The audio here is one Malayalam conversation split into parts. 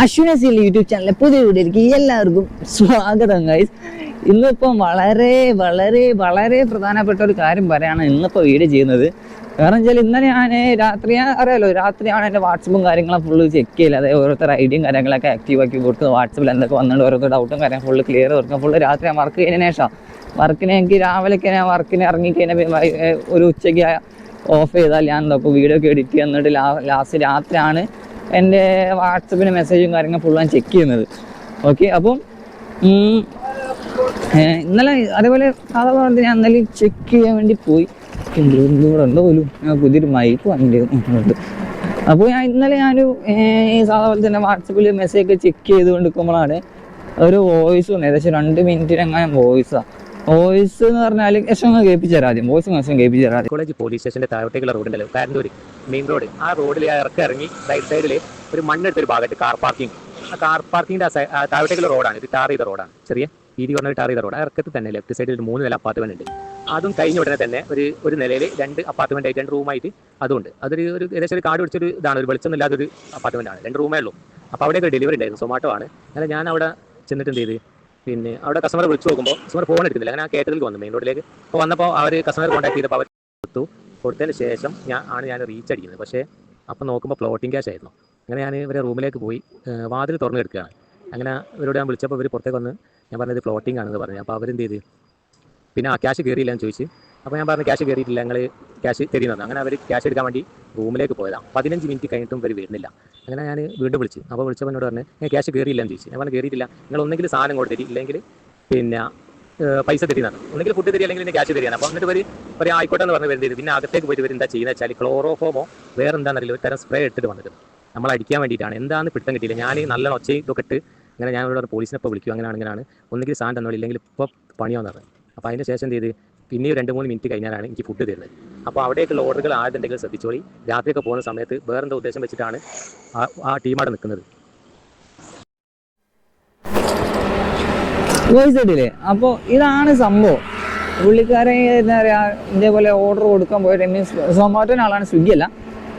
അശ്വിനസിൽ യൂട്യൂബ് ചാനലിലെ പുതിയ വീഡിയോയിലേക്ക് എല്ലാവർക്കും സ്വാഗതം ഗൈസ് ഇന്നിപ്പം വളരെ വളരെ വളരെ പ്രധാനപ്പെട്ട ഒരു കാര്യം പറയാണ് ഇന്നിപ്പോൾ വീഡിയോ ചെയ്യുന്നത്. കാരണം വെച്ചാൽ ഇന്നലെ ഞാൻ രാത്രി അറിയാലോ രാത്രിയാണ് എന്റെ വാട്സപ്പും കാര്യങ്ങളും ഫുള്ള് ചെക്ക് ചെയ്യില്ല അതായത് ഓരോരുത്തർ ഐഡിയും കാര്യങ്ങളൊക്കെ ആക്റ്റീവ് ആക്കി കൊടുത്ത് വാട്സപ്പിൽ എന്തൊക്കെ വന്നിട്ട് ഓരോരുത്തർ ഡൗട്ടും കാര്യം ഫുള്ള് ക്ലിയർ കൊടുക്കും. ഫുള്ള് രാത്രി ഞാൻ വർക്ക് കഴിഞ്ഞതിന് ശേഷം. വർക്കിന് എനിക്ക് രാവിലെയൊക്കെ ഞാൻ വർക്കിന് ഇറങ്ങിക്കഴിഞ്ഞാൽ ഒരു ഉച്ചയ്ക്ക് ഓഫ് ചെയ്താൽ ഞാൻ എന്തൊക്കെ വീഡിയോ ഒക്കെ എഡിറ്റ് ചെയ്യുന്നിട്ട് ലാസ്റ്റ് രാത്രിയാണ് എന്റെ വാട്സപ്പിന് മെസ്സേജും കാര്യങ്ങളും ഫുൾ ഞാൻ ചെക്ക് ചെയ്യുന്നത്. ഓക്കെ അപ്പം ഇന്നലെ അതേപോലെ സാധാരണ ഞാൻ ഇന്നലെ ചെക്ക് ചെയ്യാൻ വേണ്ടി പോയി. ഇവിടെ ഉണ്ടോ പോലും? ഞാൻ പുതിയൊരു മൈക്ക് വന്നിട്ടുണ്ട്. അപ്പോൾ ഞാൻ ഇന്നലെ ഞാനൊരു സാധാരണ തന്നെ വാട്സപ്പിൽ മെസ്സേജ് ഒക്കെ ചെക്ക് ചെയ്ത് കൊണ്ടിരിക്കുമ്പോഴാണ് ഒരു വോയിസ് വന്നു ഏകദേശം രണ്ട് മിനിറ്റിനെങ്ങനെ വോയിസാണ് വോയിസ് എന്ന് പറഞ്ഞാൽ യശം കേൾപ്പിച്ചു തരാം ആദ്യം. വോയിസ് മെസ്സേജ് കേൾപ്പിച്ചു തരാം കോളേജ് പോലീസ് സ്റ്റേഷന്റെ താഴോട്ടേക്കുള്ള കാരണം കാരന്തൂര് മെയിൻ റോഡ് ആ റോഡിൽ ഇറക്കി ഇറങ്ങി റൈറ്റ് സൈഡിൽ ഒരു മണ്ണെടുത്തൊരു ഭാഗത്ത് കാർ പാർക്കിംഗ് ആ കാർ പാർക്കിങ്ങിന്റെ താഴത്തേക്കുള്ള റോഡാണ് ഇത് ടാർ ചെയ്ത റോഡാണ് ചെറിയ വീതി പറഞ്ഞ ടാർ ചെയ്ത റോഡ് ആ ഇറക്കത്തിൽ തന്നെ ലെഫ്റ്റ് സൈഡിൽ ഒരു മൂന്ന് നില അപ്പാർട്ട്മെന്റ് ഉണ്ട്. അതും കഴിഞ്ഞ ഉടനെ തന്നെ ഒരു ഒരു നിലയിൽ രണ്ട് അപ്പാർട്ട്മെന്റ് ആയിട്ട് രണ്ട് റൂമായിട്ട് അതുണ്ട്. അതൊരു ഒരു ഏകദേശം ഒരു കാട് പിടിച്ചൊരു ഇതാണ്. ഒരു വെളിച്ചം ഇല്ലാത്തൊരു അപ്പാർട്ട്മെന്റ് ആണ്. രണ്ട് റൂമേ ഉള്ളൂ. അപ്പോൾ അവിടെയൊക്കെ ഡെലിവറി ഉണ്ടായിരുന്നു. സൊമാറ്റോ ആണ്. അങ്ങനെ ഞാൻ അവിടെ ചെന്നിട്ട് എന്ത് ചെയ്ത്? പിന്നെ അവിടെ കസ്റ്റമർ വിളിച്ചു നോക്കുമ്പോൾ കസ്റ്റമർ ഫോൺ എടുക്കുന്നില്ല. അങ്ങനെ ആ കേട്ടതിൽ വന്നു. മെയിൻ റോഡിലേക്ക് അപ്പോൾ വന്നപ്പോൾ അവർ കസ്റ്റമർ കോൺടാക്ട് ചെയ്തപ്പോൾ അവർ കൊടുത്തതിന് ശേഷം ഞാൻ ആണ് ഞാൻ റീച്ച് അടിക്കുന്നത്. പക്ഷേ അപ്പം നോക്കുമ്പോൾ ഫ്ലോട്ടിംഗ് ക്യാഷ് ആയിരുന്നു. അങ്ങനെ ഞാൻ ഇവരെ റൂമിലേക്ക് പോയി വാതിൽ തുറന്നു കിടക്കുകയാണ് അങ്ങനെ ഇവരോട് ഞാൻ വിളിച്ചപ്പോൾ ഇവർ പുറത്തേക്ക് വന്ന് ഞാൻ പറഞ്ഞത് ഫ്ലോട്ടിംഗ് ആണെന്ന് പറഞ്ഞു. അപ്പോൾ അവരെന്ത് ചെയ്ത്? പിന്നെ ആ ക്യാഷ് കയറിയില്ല എന്ന് ചോദിച്ച്. അപ്പോൾ ഞാൻ പറഞ്ഞു ക്യാഷ് കയറിയിട്ടില്ല ഞങ്ങൾ ക്യാഷ് തരുന്നത് അങ്ങനെ അവർ ക്യാഷ് എടുക്കാൻ വേണ്ടി റൂമിലേക്ക് പോയതാണ്. പതിനഞ്ച് മിനിറ്റ് കഴിഞ്ഞിട്ടും ഇവർ വരുന്നില്ല. അങ്ങനെ ഞാൻ വീണ്ടും വിളിച്ചു. അപ്പോൾ വിളിച്ചപ്പോൾ എന്നോട് പറഞ്ഞു ഞാൻ ക്യാഷ് കയറിയില്ല എന്ന് ചോദിച്ചു. ഞാൻ പറഞ്ഞു കയറിയിട്ടില്ല. നിങ്ങൾ ഒന്നെങ്കിൽ സാധനം കൊടുത്തിട്ട് ഇല്ലെങ്കിൽ പിന്നെ പൈസ തരുന്നതാണ്. ഒന്നെങ്കിൽ ഫുഡ് തരിക അല്ലെങ്കിൽ ക്യാഷ് തരികയാണ്. അപ്പോൾ എന്നിട്ട് ഒരു ഒരു ആയിക്കോട്ടെ എന്ന് പറഞ്ഞ് വരുന്നത് പിന്നെ അകത്തേക്ക് പോയിട്ട് ഇവർ എന്താ ചെയ്യുന്നത് വെച്ചാൽ ക്ലോറോഫോമോ വേറെ എന്താണെന്നറിയില്ല ഒരു തരം സ്പ്രേ ഇട്ടിട്ട് വന്നിട്ട് നമ്മൾ അടിക്കാൻ വേണ്ടിയിട്ടാണ്. എന്താണെന്ന് പിടുത്തം കിട്ടിയില്ല. ഞാൻ നല്ല ഒച്ച ഇതൊക്കെ ഇട്ട് ഇങ്ങനെ ഞാൻ ഇവിടെ പോലീസിനെ ഇപ്പോൾ വിളിക്കും. അങ്ങനെ അങ്ങനെയാണ് ഒന്നുകിൽ സാധനം തന്നോളൂ ഇല്ലെങ്കിൽ ഇപ്പോൾ പണിയാന്ന് പറഞ്ഞു. അപ്പോൾ അതിന്റെ ശേഷം എന്ത് ചെയ്ത്? പിന്നെ രണ്ട് മൂന്ന് മിനിറ്റ് കഴിഞ്ഞാലാണ് എനിക്ക് ഫുഡ് തരുന്നത്. അപ്പോൾ അവിടേക്കുള്ള ഓർഡറുകൾ ആരുണ്ടെങ്കിൽ ശ്രദ്ധിച്ചോളി. രാത്രിയൊക്കെ പോകുന്ന സമയത്ത് വേറെന്തോ ഉദ്ദേശം വെച്ചിട്ടാണ് ആ ടീം അവിടെ നിൽക്കുന്നത്. വോയിസ് ഇട്ടില്ലേ അപ്പോൾ ഇതാണ് സംഭവം. പുള്ളിക്കാരൻ എന്താ പറയുക ഇതേപോലെ ഓർഡർ കൊടുക്കാൻ പോയിട്ട് മീൻസ് സൊമാറ്റോന്റെ ആളാണ് സ്വിഗ്ഗി അല്ല.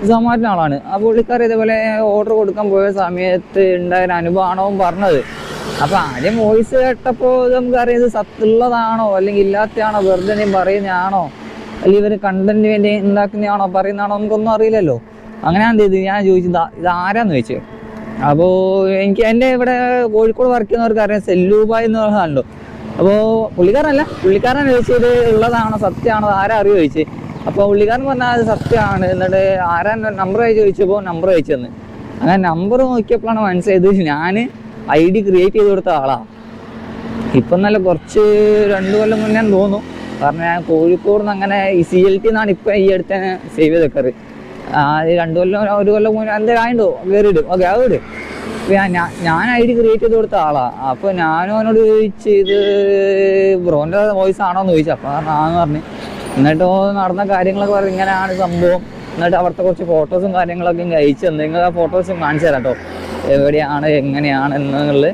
സൊമാറ്റോന്റെ ആളാണ്. ആ പുള്ളിക്കാർ ഇതേപോലെ ഓർഡർ കൊടുക്കാൻ പോയ സമയത്ത് ഉണ്ടായ അനുഭവമാണോ പറഞ്ഞത്. അപ്പോൾ ആദ്യം വോയിസ് കേട്ടപ്പോൾ നമുക്കറിയാം ഇത് സത്തുള്ളതാണോ അല്ലെങ്കിൽ ഇല്ലാത്തയാണോ വെറുതെ പറയുന്നതാണോ അല്ലെങ്കിൽ ഇവർ കണ്ടന്റ് വേണ്ടി ഉണ്ടാക്കുന്നതാണോ പറയുന്നതാണോ നമുക്കൊന്നും അറിയില്ലല്ലോ. അങ്ങനെ എന്ത് ചെയ്തു? ഞാൻ ചോദിച്ചു "ഇതാ- ആരാന്ന് ചോദിച്ചു? അപ്പോൾ എനിക്ക് എന്റെ ഇവിടെ കോഴിക്കോട് വർക്ക് ചെയ്യുന്നവർക്ക് അറിയാം സെല്ലൂബായ് എന്ന് പറഞ്ഞാലോ അപ്പോൾ പുള്ളിക്കാരനല്ല പുള്ളിക്കാരൻ ചോദിച്ചത് ഉള്ളതാണോ സത്യമാണോ ആരാ അറിയോ ചോദിച്ചു. അപ്പോൾ പുള്ളിക്കാരൻ പറഞ്ഞാൽ അത് സത്യമാണ് എന്നിട്ട് ആരാ നമ്പർ ചോദിച്ചപ്പോൾ നമ്പർ അയച്ചു തന്നു. അങ്ങനെ നമ്പർ നോക്കിയപ്പോഴാണ് മനസ്സിലായത് ഞാൻ ഐ ഡി ക്രിയേറ്റ് ചെയ്ത് കൊടുത്ത ആളാ. ഇപ്പം നല്ല കുറച്ച് രണ്ട് കൊല്ലം മുന്നേ തോന്നുന്നു. കാരണം ഞാൻ കോഴിക്കോട് നിന്ന് അങ്ങനെ ഈ സി എൽ ടി എന്നാണ് ഇപ്പം ഈ അടുത്ത് സേവ് ചെയ്ത് വെക്കാറ് ആ ഈ രണ്ട് കൊല്ലം ഒരു കൊല്ലം മുന്നേ എന്താ ആയിട്ടോ കയറിയിടും ഓക്കെ അത് വിടും ഞാൻ- ഞാൻ- ഐ ഡി ക്രിയേറ്റ് ചെയ്ത് കൊടുത്ത ആളാണ് അപ്പൊ ഞാനും അവനോട് ചോദിച്ച് ഇത് ബ്രോന്റെ വോയിസ് ആണോന്ന് ചോദിച്ചു. അപ്പൊ ആന്ന് പറഞ്ഞു. എന്നിട്ട് നടന്ന കാര്യങ്ങളൊക്കെ പറഞ്ഞു ഇങ്ങനെയാണ് സംഭവം. എന്നിട്ട് അവിടുത്തെ കുറച്ച് ഫോട്ടോസും കാര്യങ്ങളൊക്കെ അയച്ചു നിങ്ങൾ ആ ഫോട്ടോസും കാണിച്ചു തരാം കേട്ടോ എവിടെയാണ് എങ്ങനെയാണ് എന്നുള്ളത്.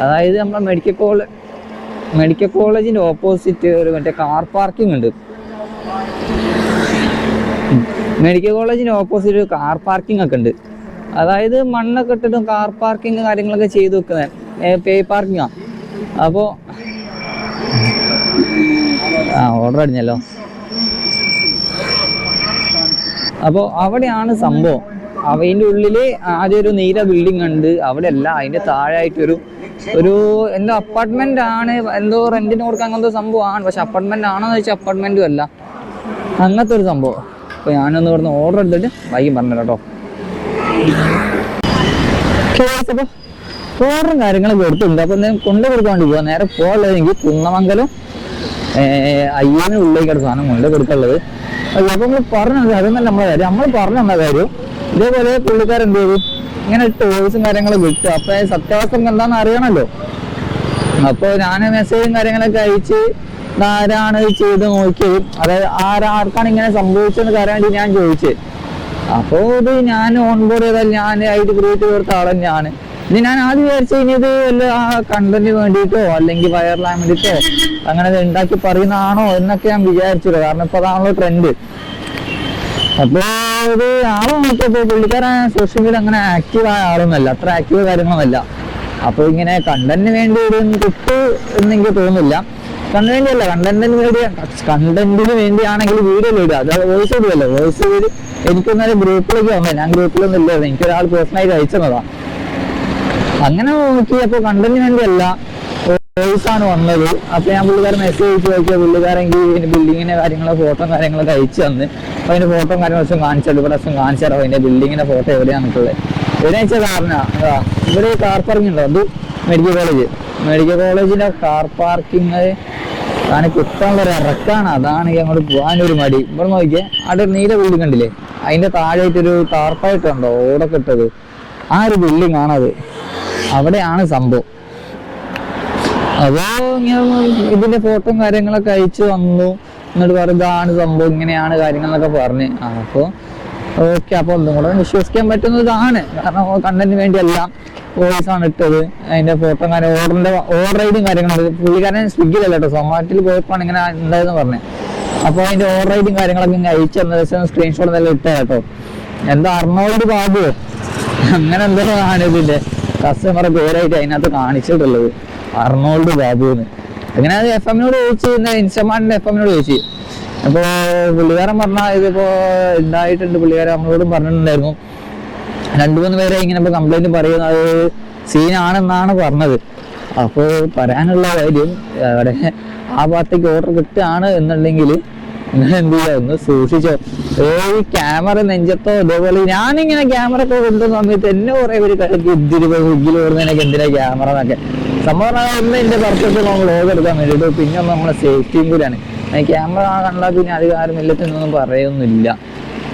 അതായത് നമ്മുടെ മെഡിക്കൽ കോളേജ് മെഡിക്കൽ കോളേജിന്റെ ഓപ്പോസിറ്റ് ഒരു മറ്റേ കാർ പാർക്കിംഗ് ഉണ്ട്. മെഡിക്കൽ കോളേജിന് ഓപ്പോസിറ്റ് ഒരു കാർ പാർക്കിംഗ് ഒക്കെ ഉണ്ട്. അതായത് മണ്ണൊക്കെ ഇട്ടിട്ടും കാർ പാർക്കിംഗ് കാര്യങ്ങളൊക്കെ ചെയ്തു വെക്കുന്നത് പേ പാർക്കിംഗ് ആ. അപ്പോൾ ആ ഓർഡർ അടിഞ്ഞല്ലോ. അപ്പോൾ അവിടെയാണ് സംഭവം. അവന്റെ ഉള്ളിൽ ആദ്യം ഒരു നീല ബിൽഡിംഗ് ഉണ്ട്. അവിടെ അല്ല അതിന്റെ താഴെയായിട്ടൊരു ഒരു ഒരു എന്തോ അപ്പാർട്ട്മെന്റ് ആണ്. എന്തോ റെന്റിന് കൊടുക്കാൻ അങ്ങനത്തെ സംഭവമാണ്. പക്ഷെ അപ്പാർട്ട്മെന്റ് ആണോ എന്ന് വെച്ചാൽ അപ്പാർട്ട്മെന്റും അല്ല. അങ്ങനത്തെ ഒരു സംഭവം. അപ്പോൾ ഞാനൊന്ന് ഇവിടുന്ന് ഓർഡർ എടുത്തിട്ട് വൈകി പറഞ്ഞു കേട്ടോ. ഓർഡറും കാര്യങ്ങളൊക്കെ കൊടുത്തിട്ടുണ്ട് അപ്പോൾ എന്തെങ്കിലും കൊണ്ടു കൊടുക്കാൻ പോവാ. നേരെ പോകാനുള്ളതെങ്കിൽ കുന്നമംഗലം അയ്യനും ഉള്ളിലേക്കാണ് സാധനം കൊണ്ടു കൊടുക്കാനുള്ളത് അപ്പോൾ നമ്മൾ പറഞ്ഞത് അതൊന്നല്ല നമ്മളെ കാര്യം. നമ്മൾ പറഞ്ഞു തന്ന കാര്യം? ഇതേപോലെ പുള്ളിക്കാരെന്ത് ചെയ്തു? ഇങ്ങനെ ടോയ്സും കാര്യങ്ങളും വിട്ടു അപ്പോൾ സത്യാവസ്ഥ എന്താണെന്ന് അറിയണമല്ലോ. അപ്പോൾ ഞാൻ മെസ്സേജും കാര്യങ്ങളൊക്കെ അയച്ച് ആരാണ് ചെയ്ത് നോക്കിയത്? അതായത് ആരാ ആർക്കാണ് ഇങ്ങനെ സംഭവിച്ചതെന്ന് വേണ്ടി ഞാൻ ചോദിച്ചത് അപ്പോൾ ഇത് ഞാൻ ഓൺ ബോർഡ് ചെയ്താൽ ഞാൻ ഡി ക്രിയേറ്റ് ചെയ്ത ആളെ ഞാൻ ഇത് ഞാൻ ആദ്യം വിചാരിച്ചു കഴിഞ്ഞത് വല്ല ആ കണ്ടന്റിന് വേണ്ടിയിട്ടോ അല്ലെങ്കിൽ വയറിലാൻ വേണ്ടിയിട്ടോ അങ്ങനെ ഉണ്ടാക്കി പറയുന്നതാണോ എന്നൊക്കെ ഞാൻ വിചാരിച്ചത് കാരണം ഇപ്പൊ അതാണല്ലോ ട്രെൻഡ് അപ്പൊ ഇത് ആളെ നോക്കിയപ്പോ പുള്ളിക്കാരൻ സോഷ്യൽ മീഡിയ അങ്ങനെ ആക്റ്റീവ് ആയ ആളൊന്നുമല്ല. അത്ര ആക്റ്റീവ് കാര്യങ്ങളൊന്നുമല്ല. അപ്പൊ ഇങ്ങനെ കണ്ടന്റിന് വേണ്ടി ഒരു കിട്ടു എന്നെനിക്ക് തോന്നുന്നില്ല. കണ്ടന്റ് അല്ല കണ്ടന്റിന് വേണ്ടി കണ്ടന്റിന് വേണ്ടിയാണെങ്കിൽ വീഡിയോ ഇടുക. അതായത് വോയിസ് ഇടുകയല്ലോ. വോയിസ് ചെയ്ത് എനിക്കൊന്നും ഗ്രൂപ്പിലേക്ക് വന്നത് ഞാൻ ഗ്രൂപ്പിലൊന്നും ഇല്ലായിരുന്നു. എനിക്കൊരാൾ പേഴ്സണലായിട്ട് അയച്ചതാ അങ്ങനെ നോക്കിയപ്പോ കണ്ടന്റിന് വേണ്ടിയല്ല വോയിസ് ആണ് വന്നത്. അപ്പൊ ഞാൻ പുള്ളിക്കാരൻ മെസ്സേജ് അയച്ചു നോക്കിയ പുള്ളിക്കാരെങ്കിൽ ബിൽഡിങ്ങിന്റെ കാര്യങ്ങളെ ഫോട്ടോ കാര്യങ്ങളൊക്കെ അയച്ചു തന്ന്. അപ്പൊ അതിന്റെ ഫോട്ടോ കാര്യങ്ങളും കാണിച്ചത് ഇവിടെ ദിവസം കാണിച്ചാലോ അതിന്റെ ബിൽഡിങ്ങിന്റെ ഫോട്ടോ എവിടെയാണ് എവിടെ അയച്ച കാരണ ഇവിടെ കാർ ഉണ്ടോ. അത് മെഡിക്കൽ കോളേജ് മെഡിക്കൽ കോളേജിന്റെ കാർ പാർക്കിങ് താനെ കുത്താനുള്ള ഒരു ഇറക്കാണ്. അതാണ് അങ്ങോട്ട് പോകാനൊരു മടി. ഇവിടെ നോക്കിയേ അവിടെ ഒരു നീല ബിൽഡിംഗ് കണ്ടില്ലേ? അതിന്റെ താഴെയായിട്ടൊരു കാർപ്പായിട്ടുണ്ടോ ഓടൊക്കെ ഇട്ടത്. ആ ഒരു ബിൽഡിംഗ് ആണത്. അവിടെയാണ് സംഭവം. അപ്പോ ഇങ്ങനെ ഇതിന്റെ ഫോട്ടോയും കാര്യങ്ങളൊക്കെ അയച്ചു വന്നു. എന്നിട്ട് പറഞ്ഞു ഇതാണ് സംഭവം ഇങ്ങനെയാണ് കാര്യങ്ങളൊക്കെ പറഞ്ഞ്. ആ, അപ്പൊ ഓക്കെ അപ്പൊ ഒന്നും കൂടെ വിശ്വസിക്കാൻ പറ്റുന്നതാണ്. കാരണം കണ്ടന്റിന് വേണ്ടിയല്ല. വോയിസ് ആണ് ഇട്ടത് അതിന്റെ ഫോട്ടോ കാര്യം ഓർഡറിന്റെ ഓർഡർ ഐഡിയും കാര്യങ്ങളും പുള്ളിക്കാരൻ സ്വിഗ്ഗിയിലല്ല കേട്ടോ സൊമാറ്റിൽ പോയപ്പോഴാണ് ഇങ്ങനെ ഉണ്ടായെന്ന് പറഞ്ഞത് അപ്പൊ അതിന്റെ ഓർഡർ ഐഡിയും കാര്യങ്ങളൊക്കെ ഇങ്ങനെ അയച്ചു തന്ന ദിവസം സ്ക്രീൻഷോട്ട് നല്ല ഇട്ട കേട്ടോ. എന്താ അർണോൾഡ് ബാബു. അങ്ങനെ എന്തോ ആണ് ഇതിന്റെ കസ്റ്റമറെ പേരായിട്ട് അതിനകത്ത് കാണിച്ചിട്ടുള്ളത് അർണോൾഡ് ബാബു എന്ന് അങ്ങനെ അത് എഫ് എമ്മിനോട് ചോദിച്ചു ഇൻസ്റ്റമാർട്ടിന്റെ എഫ് എമ്മിനോട് ചോദിച്ചു. അപ്പോ പുള്ളിക്കാരൻ പറഞ്ഞ ഇതിപ്പോ ഉണ്ടായിട്ടുണ്ട് പുള്ളിക്കാരൻ നമ്മളോടും പറഞ്ഞിട്ടുണ്ടായിരുന്നു. രണ്ടു മൂന്ന് പേരെ ഇങ്ങനെ ഇപ്പൊ കംപ്ലൈന്റ് പറയുന്നത് സീനാണെന്നാണ് പറഞ്ഞത്. അപ്പോൾ പറയാനുള്ള കാര്യം അവിടെ ആ ഭാഗത്തേക്ക് ഓർഡർ കിട്ടുകയാണ് എന്നുണ്ടെങ്കിൽ നിങ്ങൾ എന്ത് ചെയ്യുക? ഒന്ന് സൂക്ഷിച്ചോ. ഏ ക്യാമറ നെഞ്ചത്തോ ഇതേപോലെ ഞാനിങ്ങനെ ക്യാമറ ഒക്കെ കൊണ്ടുവന്ന സമയത്ത് എന്നെ കുറെ പേര് കളിക്ക് ഇതിൽ സ്വിഗ്ഗിൽ ഓടുന്നതിനൊക്കെ എന്തിനാ ക്യാമറ എന്നൊക്കെ. സംഭവം ഒന്ന് പർപ്പസ് നമ്മൾ ലോഗ് എടുക്കാൻ വേണ്ടിയിട്ട് പിന്നെ നമ്മളെ സേഫ്റ്റിയും കൂടിയാണ്. ക്യാമറ കണ്ടാൽ പിന്നെ അധികാരം ഇല്ലത്തൊന്നും പറയൊന്നുമില്ല.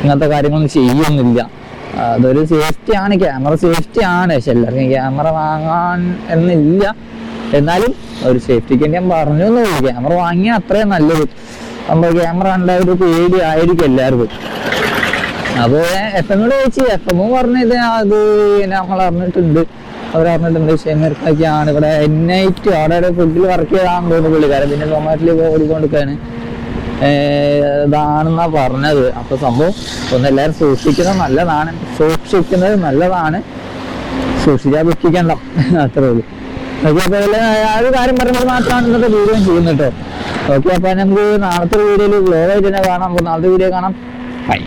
ഇങ്ങനത്തെ കാര്യങ്ങളൊന്നും ചെയ്യൊന്നുമില്ല. അതൊരു സേഫ്റ്റി ആണ് ക്യാമറ സേഫ്റ്റി ആണ്. പക്ഷെ എല്ലാവർക്കും ക്യാമറ വാങ്ങാൻ എന്നില്ല. എന്നാലും ഒരു സേഫ്റ്റിക്ക് ഞാൻ പറഞ്ഞു എന്നുള്ളൂ ക്യാമറ വാങ്ങിയാൽ അത്രയും നല്ലത്. നമ്മൾ ക്യാമറ കണ്ട ഒരു പേടി ആയിരിക്കും എല്ലാവർക്കും. അപ്പൊ എഫ് എമ്മോട് ചോദിച്ചു എഫ് എമ്മും പറഞ്ഞത് അത് നമ്മൾ അറിഞ്ഞിട്ടുണ്ട്. അവർ അറിഞ്ഞിട്ടുണ്ട് ഷെമീർക്കൊക്കെയാണ് ഇവിടെ എൻ ഐറ്റ് അവിടെ ഫുഡിൽ വർക്ക് ചെയ്താണെന്ന് തോന്നുന്നു പുള്ളിക്കാരൻ. പിന്നെ സൊമാറ്റിൽ ഓടിക്കൊണ്ടിരിക്കുകയാണ്. ഇതാണെന്നാ പറഞ്ഞത്. അപ്പൊ സംഭവം ഒന്ന് എല്ലാവരും സൂക്ഷിക്കുന്നത് നല്ലതാണ്. സൂക്ഷിക്കുന്നത് നല്ലതാണ്. സൂക്ഷിച്ചാ ദുഃഖിക്കണ്ട. അത്രേ ആ ഒരു കാര്യം പറയുമ്പോൾ മാത്രമാണ് ഇന്നത്തെ വീഡിയോ ചെയ്യുന്നത് ഓക്കെ അപ്പൊ നമുക്ക് നാളത്തെ വീഡിയോയിൽ വ്ലോഗായിട്ട് തന്നെ കാണാം. നാളത്തെ വീഡിയോ കാണാം. ബൈ